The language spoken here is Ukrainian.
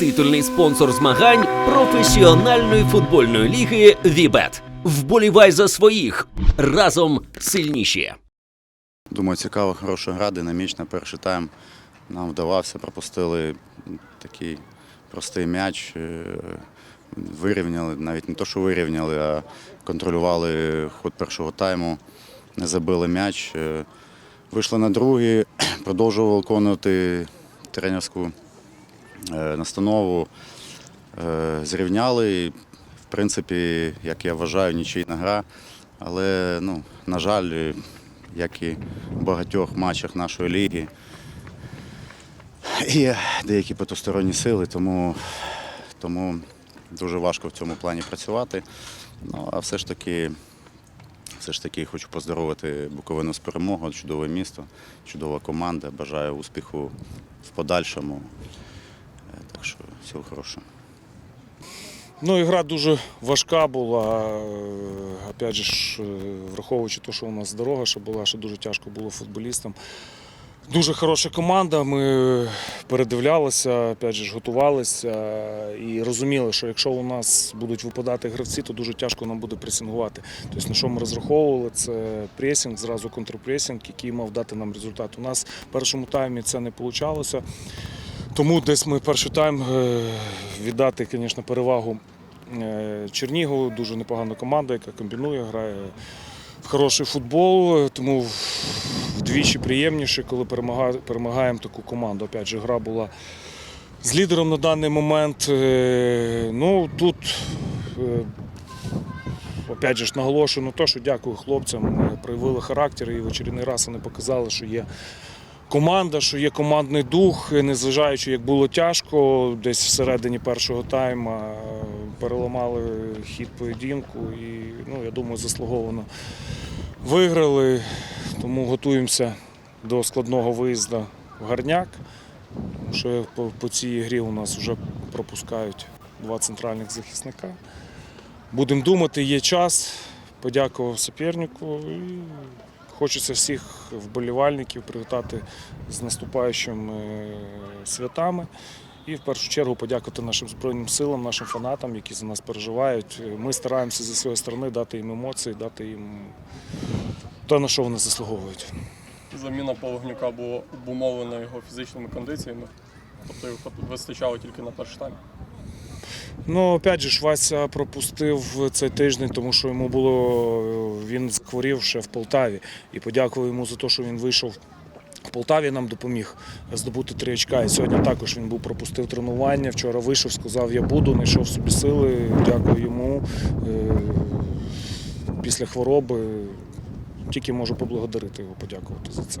Титульний спонсор змагань професіональної футбольної ліги Вібет. Вболівай за своїх разом сильніші. Думаю, цікава, хороша гра, динамічна. Перший тайм нам вдавався, пропустили такий простий м'яч, е, вирівняли, навіть не то, що вирівняли, а контролювали ход першого тайму, не забили м'яч. Е, Вийшли на другий, продовжували виконувати тренерську настанову. Е, Зрівняли. В принципі, як я вважаю, нічийна гра. Але, ну, на жаль, е, як і в багатьох матчах нашої ліги, є деякі потусторонні сили, тому, тому дуже важко в цьому плані працювати. Ну, а все ж таки, все ж таки хочу поздоровити Буковину з перемогою, чудове місто, чудова команда. Бажаю успіху в подальшому. Так що всього хорошого. Ну, ігра дуже важка була. Е, Опять же, е, враховуючи те, що у нас дорога ще була, що дуже тяжко було футболістам. Дуже хороша команда. Ми передивлялися, опять же, готувалися і розуміли, що якщо у нас будуть випадати гравці, то дуже тяжко нам буде пресингувати. Тобто, на що ми розраховували, це пресинг, зразу контрпресинг, який мав дати нам результат. У нас в першому таймі це не вийшло. Тому десь ми перший тайм е, віддати, звісно, перевагу е, Чернігову. Дуже непогана команда, яка комбінує, грає в хороший футбол. Тому вдвічі приємніше, коли перемагаємо таку команду. Опять же, гра була з лідером на даний момент. Е, Ну тут. Опять же наголошую на те, що дякую хлопцям, проявили характер і в очередний раз вони показали, що є команда, що є командний дух, незважаючи, як було тяжко, десь всередині першого тайма е, переламали хід поєдинку і ну, я думаю, заслуговано виграли. Тому готуємося до складного виїзду в Гарняк. Що по, цій грі у нас вже пропускають два центральних захисника. Будемо думати, є час. Подякував супернику. І хочеться всіх вболівальників привітати з наступаючими святами. І в першу чергу подякувати нашим Збройним силам, нашим фанатам, які за нас переживають. Ми стараємося зі своєї сторони дати їм емоції, дати їм те, на що вони заслуговують. Заміна Пологнюка була обумовлена його фізичними кондиціями. Тобто його вистачало тільки на перший тайм. Ну, опять же, Вася пропустив цей тиждень, тому що йому було він захворів ще в Полтаві. І подякував йому за те, що він вийшов. В Полтаві нам допоміг здобути три очка. І сьогодні також він був пропустив тренування. Вчора вийшов, сказав, я буду, знайшов собі сили. Дякую йому. Е, Після хвороби тільки можу поблагодарити його, подякувати за це.